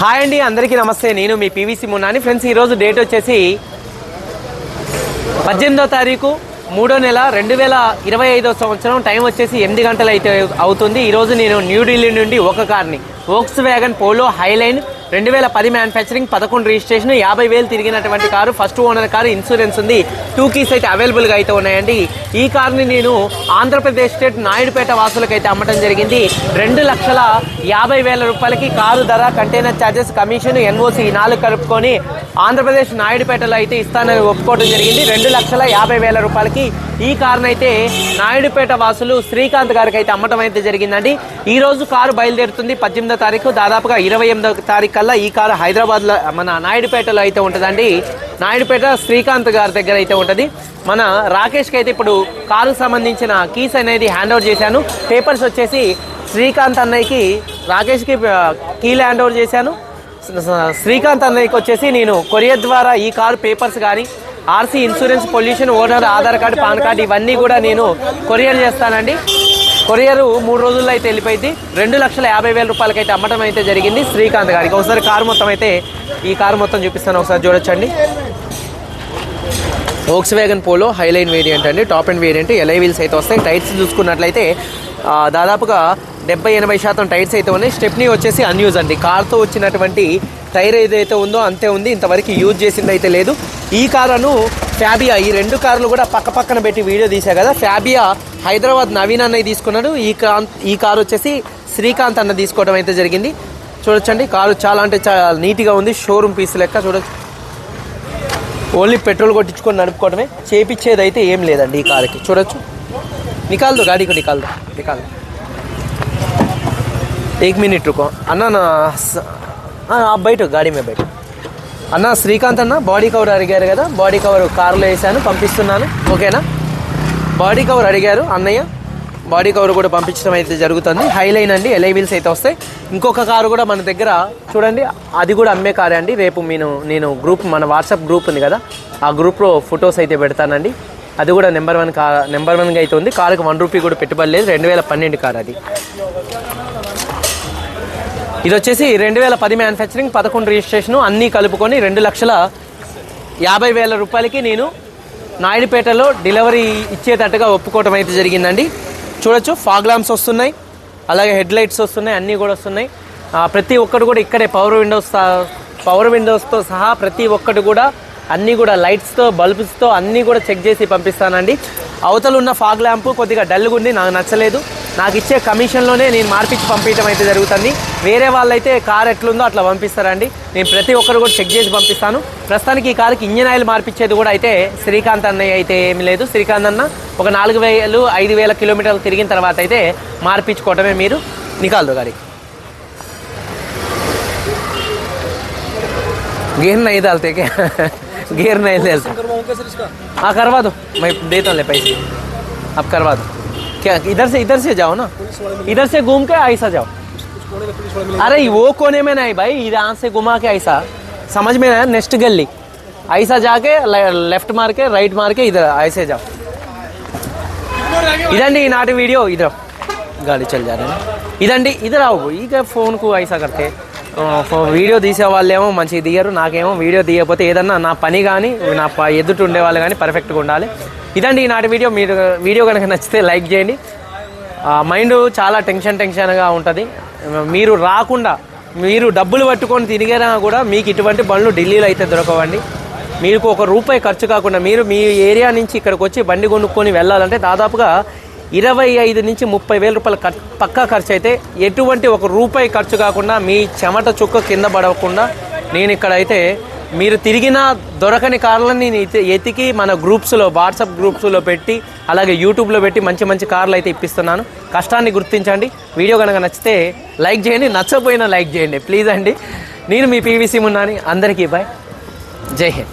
Hi అండి అందరికీ నమస్తే. నేను మీ పీవీసీ మున్నాని. ఫ్రెండ్స్ ఈరోజు డేట్ వచ్చేసి పద్దెనిమిదో తారీఖు మూడో నెల రెండు వేల ఇరవై ఐదో సంవత్సరం. టైం వచ్చేసి ఎనిమిది గంటలు అయితే అవుతుంది. ఈరోజు నేను న్యూఢిల్లీ నుండి ఒక కార్ని. వోక్స్ వ్యాగన్ పోలో హైలైన్ రెండు వేల పది మ్యానుఫ్యాక్చరింగ్ పదకొండు రిజిస్ట్రేషన్ యాభై వేలు తిరిగినటువంటి car first owner car insurance ఉంది. టూ కీస్ అయితే అవైలబుల్గా అయితే ఉన్నాయండి. ఈ కారుని నేను ఆంధ్రప్రదేశ్ స్టేట్ నాయుడుపేట వాసులకైతే అమ్మటం జరిగింది. రెండు లక్షల యాభై వేల రూపాయలకి కారు ధర కంటైనర్ ఛార్జెస్ కమిషన్ ఎన్ఓసి నాలుగు కలుపుకొని ఆంధ్రప్రదేశ్ నాయుడుపేటలో అయితే ఇస్తానని ఒప్పుకోవడం జరిగింది. రెండు లక్షల యాభై వేల రూపాయలకి ఈ కారును అయితే నాయుడుపేట వాసులు శ్రీకాంత్ గారికి అయితే అమ్మటం అయితే జరిగిందండి. ఈ రోజు కారు బయలుదేరుతుంది. పద్దెనిమిదో తారీఖు దాదాపుగా ఇరవై ఎనిమిదో తారీఖు కల్లా ఈ కారు హైదరాబాద్లో మన నాయుడుపేటలో అయితే ఉంటుందండి. నాయుడుపేట శ్రీకాంత్ గారి దగ్గర అయితే ఉంటుంది. మన రాకేష్కి అయితే ఇప్పుడు కారుకు సంబంధించిన కీస్ అనేది హ్యాండ్ ఓవర్ చేశాను. పేపర్స్ వచ్చేసి శ్రీకాంత్ అన్నయ్యకి రాకేష్కి కీలు హ్యాండ్ ఓవర్ చేశాను. శ్రీకాంత్ అన్నయ్యకి వచ్చేసి నేను కొరియర్ ద్వారా ఈ కారు పేపర్స్ కానీ RC insurance pollution owner Aadhaar card PAN card ఇవన్నీ కూడా నేను కొరియర్ చేస్తానండి. కొరియర్ మూడు రోజుల్లో అయితే వెళ్ళిపోయింది. రెండు లక్షల యాభై వేల రూపాయలకి అయితే అమ్మటం అయితే జరిగింది శ్రీకాంత్ గారికి. ఒకసారి కారు మొత్తం అయితే ఈ కారు మొత్తం చూపిస్తాను ఒకసారి చూడొచ్చండి. Volkswagen Polo highline variant అండి top and variant alloy wheels అయితే వస్తాయి. టైర్స్ చూసుకున్నట్లయితే దాదాపుగా డెబ్బై ఎనభై శాతం టైర్స్ అయితే ఉన్నాయి. స్టెప్నీ వచ్చేసి అన్యూజ్ అండి. కార్తో వచ్చినటువంటి టైర్ ఏదైతే ఉందో అంతే ఉంది. ఇంతవరకు యూజ్ చేసింది అయితే లేదు. ఈ కారును ఫ్యాబియా ఈ రెండు కార్లు కూడా పక్క పక్కన పెట్టి వీడియో తీసా కదా ఫ్యాబియా హైదరాబాద్ నవీన్ అన్నయ్య తీసుకున్నాడు ఈ కాంత్ ఈ కారు వచ్చేసి శ్రీకాంత్ అన్న తీసుకోవడం అయితే జరిగింది చూడొచ్చండి కారు చాలా అంటే చాలా నీట్గా ఉంది షోరూమ్ పీస్ లెక్క చూడొచ్చు ఓన్లీ పెట్రోల్ కొట్టించుకొని నడుపుకోవడమే చేపించేది అయితే ఏం లేదండి ఈ కార్కి చూడొచ్చు నికాల్ దో గాడీ को निकाल दो निकाल दो एक मिनट रुको అన్న నా స- ఆ, ఆ, బయట గాడి మీద బయట అన్న శ్రీకాంత్ అన్న బాడీ కవర్ అడిగారు కదా బాడీ కవర్ కారులో వేసాను పంపిస్తున్నాను. ఓకేనా? బాడీ కవర్ అడిగారు అన్నయ్య. బాడీ కవర్ కూడా పంపించడం అయితే జరుగుతుంది. హైలైన్ అండి ఎలైవిల్స్ వీల్స్ అయితే వస్తాయి. ఇంకొక కారు కూడా మన దగ్గర చూడండి అది కూడా అమ్మే కారే అండి. రేపు నేను నేను గ్రూప్ మన వాట్సాప్ గ్రూప్ ఉంది కదా ఆ గ్రూప్లో ఫొటోస్ అయితే పెడతానండి. అది కూడా నెంబర్ వన్ కా నెంబర్ వన్గా అయితే ఉంది. కారుకి వన్ రూపీ కూడా పెట్టుబడి లేదు రెండు వేల పన్నెండు కార్ అది. ఇది వచ్చేసి రెండు వేల పది మ్యానుఫ్యాక్చరింగ్ పదకొండు రిజిస్ట్రేషను అన్నీ కలుపుకొని రెండు లక్షల యాభై వేల రూపాయలకి నేను నాయుడుపేటలో డెలివరీ ఇచ్చేటట్టుగా ఒప్పుకోవటం అయితే జరిగిందండి. చూడొచ్చు ఫాగ్ లాంప్స్ వస్తున్నాయి అలాగే హెడ్ లైట్స్ వస్తున్నాయి అన్నీ కూడా వస్తున్నాయి. ప్రతి ఒక్కటి కూడా ఇక్కడే పవర్ విండోస్ పవర్ విండోస్తో సహా ప్రతి ఒక్కటి కూడా అన్నీ కూడా లైట్స్తో బల్బ్స్తో అన్నీ కూడా చెక్ చేసి పంపిస్తానండి. అవతల ఉన్న ఫాగ్ ల్యాంప్ కొద్దిగా డల్గా ఉంది నాకు నచ్చలేదు. నాకు ఇచ్చే కమిషన్లోనే నేను మార్పించి పంపించడం అయితే జరుగుతుంది వేరే వాళ్ళైతే కార్ ఎట్లుందో అట్లా పంపిస్తారండి నేను ప్రతి ఒక్కరు కూడా చెక్ చేసి పంపిస్తాను ప్రస్తుతానికి ఈ కార్కి ఇంజన్ ఆయిల్ మార్పించేది కూడా అయితే శ్రీకాంత్ అన్నయ్య అయితే ఏమి లేదు శ్రీకాంత్ అన్న ఒక నాలుగు వేలు ఐదు వేల కిలోమీటర్లు తిరిగిన తర్వాత అయితే మార్పించుకోవటమే మీరు నికాల్దు గారికి गेयर नहीं डालते क्या गेयर नहीं डालते करवाऊंगा सर इसका हाँ करवा दो मैं देता हूँ ले पैसे अब करवा दो क्या इधर से इधर से जाओ ना इधर से घूम के ऐसा जाओ कुछ कोने में पुलिस वाले मिले अरे वो कोने में नहीं भाई यहाँ से घुमा के ऐसा समझ में आया नेक्स्ट गली ऐसा जाके ले- लेफ्ट मार के राइट मार के इधर ऐसे जाओ ఇదండి ఈనాటి వీడియో ఇద్దరు గాడి చల్ जा रहे हैं ఇదండి ఇద్దరు రావు ఇక ఫోన్కు ఐసా కడితే వీడియో తీసే వాళ్ళేమో మంచిగా దిగరు నాకేమో వీడియో తీయకపోతే ఏదన్నా నా పని కానీ నా ప- ఎదుట ఉండే వాళ్ళు కానీ పర్ఫెక్ట్గా ఉండాలి ఇదండి ఈనాటి వీడియో. మీరు వీడియో కనుక నచ్చితే లైక్ చేయండి. మైండ్ చాలా టెన్షన్ టెన్షన్గా ఉంటుంది. మీరు రాకుండా మీరు డబ్బులు పట్టుకొని తిరిగినా కూడా మీకు ఇటువంటి బండ్లు ఢిల్లీలో అయితే దొరకవండి. మీకు ఒక రూపాయి ఖర్చు కాకుండా మీరు మీ ఏరియా నుంచి ఇక్కడికి వచ్చి బండి కొనుక్కొని వెళ్ళాలంటే దాదాపుగా ఇరవై ఐదు నుంచి ముప్పై వేల రూపాయల ఖర్ పక్కా ఖర్చు అయితే ఎటువంటి ఒక రూపాయి ఖర్చు కాకుండా మీ చెమట చుక్క కింద పడకుండా నేను ఇక్కడ అయితే మీరు తిరిగిన దొరకని కార్లని నేను ఎతికి మన గ్రూప్స్లో వాట్సాప్ గ్రూప్స్లో పెట్టి అలాగే యూట్యూబ్లో పెట్టి మంచి మంచి కార్లు అయితే ఇప్పిస్తున్నాను. కష్టాన్ని గుర్తించండి. వీడియో కనుక నచ్చితే లైక్ చేయండి. నచ్చకపోయినా లైక్ చేయండి. ప్లీజ్ అండి. నేను మీ పీవీసీ ఉన్నాని అందరికీ బాయ్. జై హింద్.